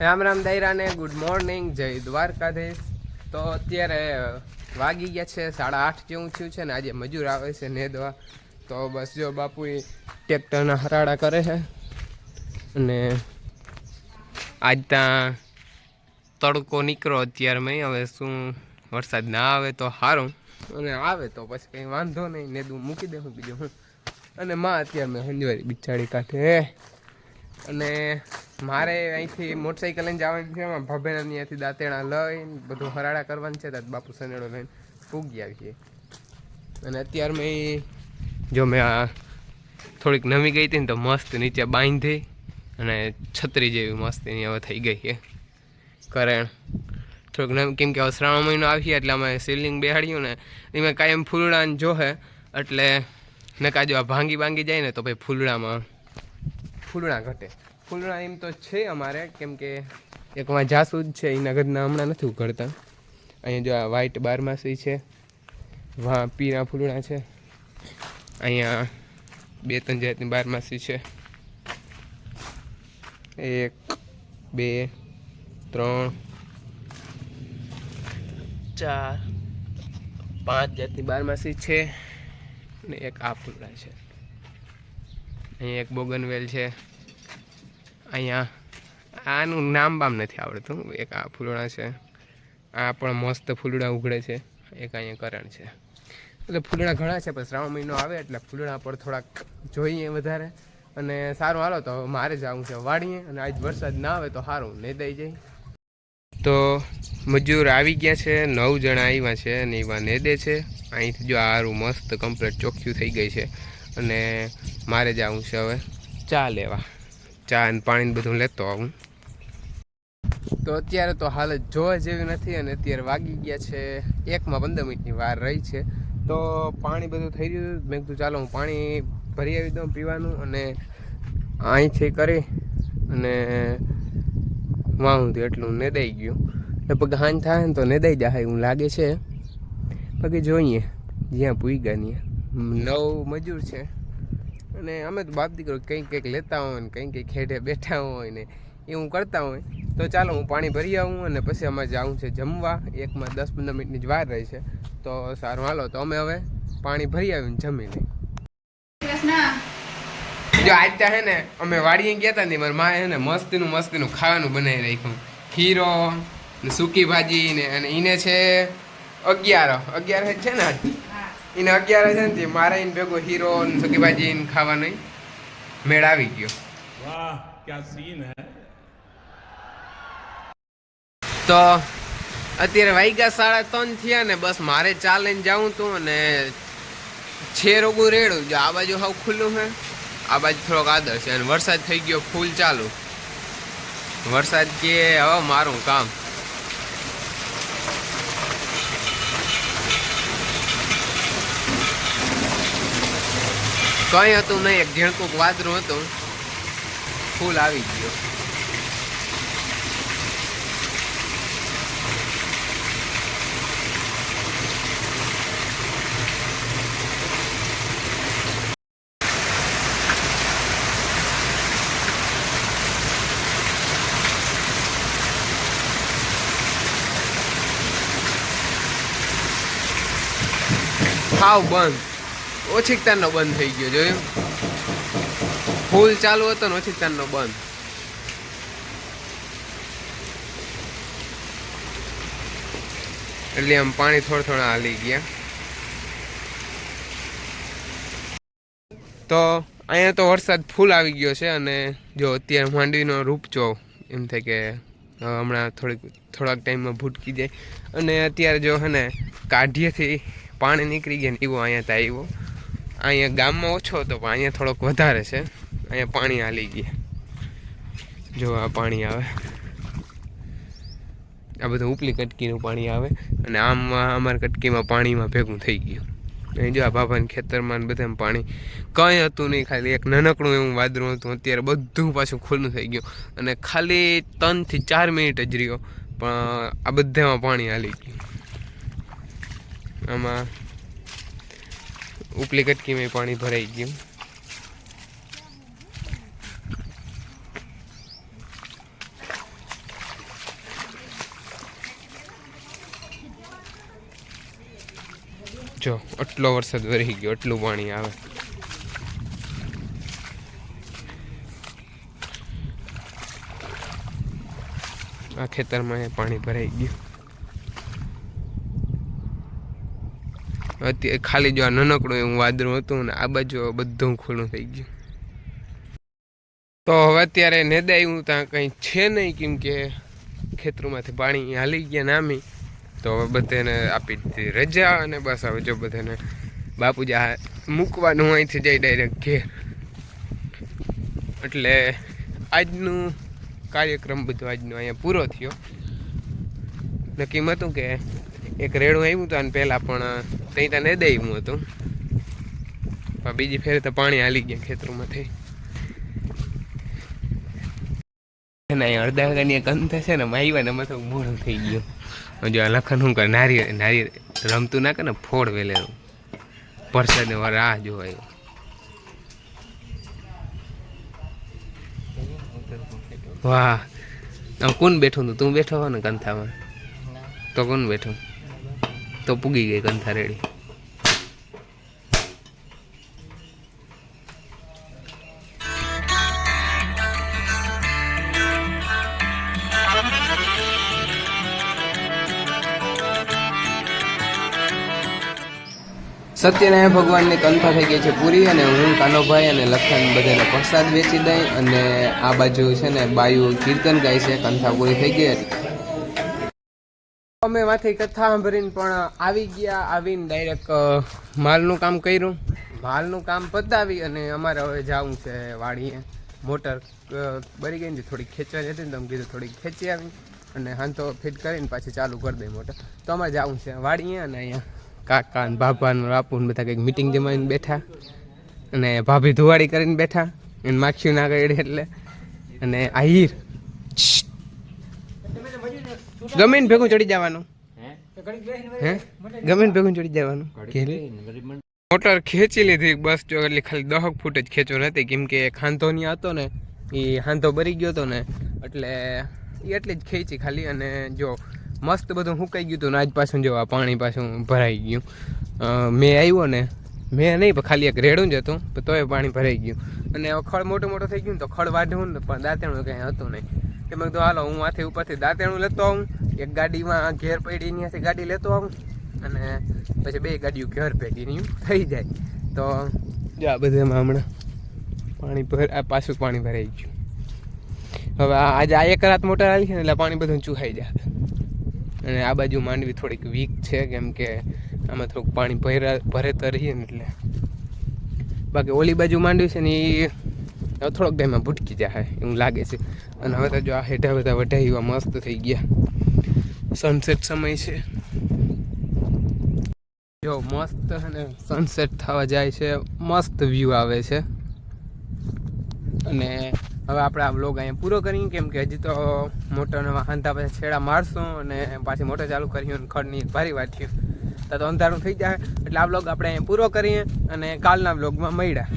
રામ રામ દૈરાને good morning જય દ્વારકાધીશ. તો અત્યારે વાગી ગયા છે સાડા આઠ જેવું થયું છે ને આજે મજૂર આવે છે ને દવા તો બસ જો બાપુ ટ્રેક્ટરના હરાડા કરે છે. અને આજ ત્યાં તડકો નીકળો અત્યારમાં હવે શું વરસાદ ના આવે તો સારું અને આવે તો પછી કંઈ વાંધો નહીં, નેદવું મૂકી દેવું બીજું હું. અને માં અત્યારે મેં હંજવારી બિચારી કાઢે. અને મારે અહીંથી મોટરસાઇકલ લઈને જવાનું છે, એમાં ભભેના ત્યાંથી દાંતેણા લઈને બધું હરાડા કરવાનું છે ત્યાં બાપુ સનેડો લઈને પૂગી આવીએ. અને અત્યાર મેં જો મેં આ થોડીક નમી ગઈ હતી ને તો મસ્ત નીચે બાંધી અને છત્રી જેવી મસ્ત એની હવે થઈ ગઈ છે. કરેણ થોડુંક નવી કેમ કે હવે શ્રાવણ મહિનો આવીએ એટલે અમે સીલિંગ બેહાડ્યું ને એમાં કાયમ ફૂલડાને જોહે, એટલે નકા જો આ ભાંગી ભાંગી જાય ને તો ભાઈ ફૂલડામાં ફૂલડા ઘટે. ફૂલડા એમ તો છે અમારે, કેમ કે એકમાં જાસૂદ છે એના ઘરના હમણાં નથી ઉઘડતા. અહીંયા જો આ વ્હાઈટ બારમાસી છે, વા પીળા ફૂલણા છે. અહીંયા બે ત્રણ જાતની બારમાસી છે. એક, બે, ત્રણ, ચાર, પાંચ જાતની બારમાસી છે ને એક આ ફૂલડા છે. અહીંયા એક બોગનવેલ છે. અહીંયા આનું નામ બામ નથી આવડતું. એક આ ફૂલડા છે. આ પણ મસ્ત ફૂલડા ઉઘડે છે. એક અહીંયા કરણ છે. એટલે ફૂલડા ઘણા છે, પણ શ્રાવણ મહિનો આવે એટલે ફૂલડા પર થોડાક જોઈએ વધારે. અને સારું હાલો તો મારે જવું છે વાડીએ અને આજ વરસાદ ના આવે તો સારું નહીં દઈ જાય. તો મજૂર આવી ગયા છે, નવ જણા આવ્યા છે અને એવા નેદે છે. અહીંથી જો હારું મસ્ત કમ્પ્લીટ ચોખ્ખું થઈ ગઈ છે. અને મારે જવું છે હવે. ચા લેવા. ચા અને પાણી બધું લેતો આવું. તો અત્યારે તો હાલત જોવા જેવી નથી અને અત્યારે વાગી ગયા છે એકમાં પંદર મિનિટની વાર રહી છે. તો પાણી બધું થઈ ગયું મેં કીધું ચાલો હું પાણી ભરી આવી દઉં પીવાનું અને અહીંથી કરી અને વાહુંથી એટલું નેદાઈ ગયું. લગભગ હાન થાય ને તો નેદાઈ જાય એવું લાગે છે. બાકી જોઈએ, જ્યાં પૂઈ ત્યાં. નવ મજૂર છે. અને અમે તો બાપ દીકરો કંઈક કંઈક લેતા હોય ને કંઈક કંઈક ખેડે બેઠા હોય ને એવું કરતા હોય. તો ચાલો હું પાણી ભરી આવું અને પછી અમે જાઉં છે જમવા. એકમાં દસ પંદર મિનિટની જ વાર રહી છે. તો સારું, હાલો, તો અમે હવે પાણી ભરી આવીને જમી લઈ જો આજ ત્યાં હે ને અમે વાડીએ ગયા હતા ને મારા માએ હે ને મસ્તીનું મસ્તીનું ખાવાનું બનાવી રાખ્યું. ખીરો ને સૂકી ભાજી ને અને એને છે અગિયાર. અગિયાર છે ને એને અગિયાર છે ને મારે એને ભેગો હીરો સુકીબાજી એને ખાવાનો મેળ આવી ગયો. વાહ ક્યાં સીન હે? તો અત્યારે વાગ્યા સાડા ત્રણ થયા ને બસ મારે ચાલીને જાઉં તું અને છે રોગું રેડું. જો આ બાજુ હાવ ખુલ્લું છે આ બાજુ થોડોક આદર છે અને વરસાદ થઈ ગયો ફૂલ ચાલુ. વરસાદ કે હવે મારું કામ. કઈ હતું નહીં એક ઝીણકું વાદરું હતું. ફૂલ આવી ગયો. How બંધ. ઓછીકતાનો બંધ થઈ ગયો જોયું ફૂલ ચાલુ હતો ને ઓછીકતાનો બંધ. એટલે આમ પાણી થોડા થોડા હાલી ગયા. તો અહીંયા તો વરસાદ ફૂલ આવી ગયો છે અને જો અત્યારે માંડવીનો રૂપ જો એમ થાય કે હમણાં થોડીક, થોડાક ટાઈમમાં ભૂટકી જાય. અને અત્યારે જો હે ને કાઢીએથી પાણી નીકળી ગયા ને એવો અહીંયા ત્યાં આવ્યો. અહીંયા ગામમાં ઓછો હતો, પણ અહીંયા થોડોક વધારે છે. અહીંયા પાણી હાલી ગયા. જો આ પાણી આવે. આ બધું ઉપલી કટકીનું પાણી આવે અને આમ અમારી કટકીમાં પાણીમાં ભેગું થઈ ગયું. અહીં જો આ બાબાના ખેતરમાં બધામાં પાણી કંઈ હતું નહીં, ખાલી એક નાનકડું એવું વાદળું હતું. અત્યારે બધું પાછું ખુલ્લું થઈ ગયું. અને ખાલી ત્રણથી ચાર મિનિટ જ રહ્યો, પણ આ બધામાં પાણી હાલી ગયું. આમાં उपली कटकी में पानी भराई गयु वही गो आटल पानी आ खेतर में पानी भराई गया અત્યારે ખાલી જો આ નાનકડું એવું વાદળું હતું ને આ બાજુ બધું ખુલ્લું થઈ ગયું. તો હવે અત્યારે નેદાયું ત્યાં કંઈ છે નહીં કેમ કે ખેતરોમાંથી પાણી હાલી ગયા નામી. તો હવે બધાને આપી દીધી રજા અને બસ હવે જો બધાને બાપુજી મૂકવાનું અહીંથી જઈ ડાયરેક્ટ ઘેર. એટલે આજનું કાર્યક્રમ બધો આજનો અહીંયા પૂરો થયો. નક્કી હતું કે એક રેડું આવ્યું હતું અને પહેલાં, પણ ત્યાં ત્યાં આવ્યું હતું. પણ બીજી ફેરે તો પાણી હાલી ગયા ખેતરોમાંથી. અહીં અડધા વાગ્યાની એક અંત છે ને માઈવા ને મતલબ મોડું થઈ ગયું. જો આ લખન શું કરે નારી નારી રમતું ના કરે ને, ફોડ વેલેલું વરસાદને રાહ જોવાય. વાહ. કોણ બેઠું તું બેઠો હો ને કંથામાં? તો કોણ બેઠું? તો પૂગી ગઈ કંથારેડી સત્યનારાયણ ભગવાનની કંથા થઈ ગઈ છે પૂરી અને હું, કાનોભાઈ અને લખન બધાને પ્રસાદ વેચી દઈ અને આ બાજુ છે ને બાયુ કીર્તન ગાય છે, કંથા પૂરી થઈ ગઈ હતી. અમે માંથી કથા સાંભળીને પણ આવી ગયા, આવીને ડાયરેક્ટ માલનું કામ કર્યું. માલનું કામ પતાવી અને અમારે હવે જવું છે વાડીએ. મોટર બરી ગઈ ને થોડીક ખેંચવાની હતી ને તો અમે કીધું થોડીક ખેંચી આવી અને હાંતો ફિટ કરીને પાછી ચાલુ કરી દઈ મોટર. તો અમારે જવું છે વાડીએ અને અહીંયા કાકા ને બાપા ને બાપુ ને બધા કંઈક મિટિંગ જમાવીને બેઠા. અને ભાભી ધુવાડી કરીને બેઠા. એને માખ્યું ના કરી એટલે. અને આ હીર ભેગું ચડી જવાનું. હે? ગમે ભેગું ચડી જવાનું. મોટર ખેંચી લીધી બસ જો એટલે ખાલી દહક ફૂટ જ ખેંચો નથી કેમ કે ખાંધો નહીં હતો ને એ હાંધો ભરી ગયો હતો ને એટલે એ એટલી જ ખેંચી ખાલી અને જો મસ્ત બધું સુકાઈ ગયું હતું ને આજ પાછું જો આ પાણી પાછું ભરાઈ ગયું. મેં આવ્યો ને મેં નહીં પણ ખાલી એક રેડું જ હતું તોય પાણી ભરાઈ ગયું. અને ખળ મોટું મોટું થઈ ગયું ને તો ખડ વાઢવું ને પણ દાંતણું કંઈ હતું નહીં. કે મેં કીધું, હાલો, હું માથે ઉપરથી દાંતેણું લેતો આવું. એક ગાડીમાં ઘેર પડી ત્યાંથી ગાડી લેતો આવું. અને પછી બે ગાડીઓ ઘેર ભેગી થઈ જાય. તો આ બધામાં હમણાં પાણી ભર પાછું પાણી ભરાઈ ગયું. હવે આજે આ એક રાત મોટર આવી છે ને એટલે પાણી બધું ચૂહાઈ જાય. અને આ બાજુ માંડવી થોડીક વીક છે, કેમ કે આમાં થોડુંક પાણી ભરા ભરેતા રહીએ ને એટલે. બાકી ઓલી બાજુ માંડવી છે ને એ હવે થોડોક ટાઈમમાં ભૂટકી જાય એવું લાગે છે. અને હવે તો જો આ હેઠા બધા વઢાઈ એવા મસ્ત થઈ ગયા. સનસેટ સમય છે. જો મસ્ત અને સનસેટ થવા જાય છે, મસ્ત વ્યૂ આવે છે. અને હવે આપણે આ બ્લોગ અહીંયા પૂરો કરીએ, કેમ કે હજી તો મોટરના વાહનતા પછી છેડા મારશું અને પાછી મોટર ચાલુ કરીએ અને ખડની ભારી વાટ્યું તો તો અંધારું થઈ જાય. એટલે આ બ્લોગ આપણે અહીંયા પૂરો કરીએ અને કાલના બ્લોગમાં મળ્યા.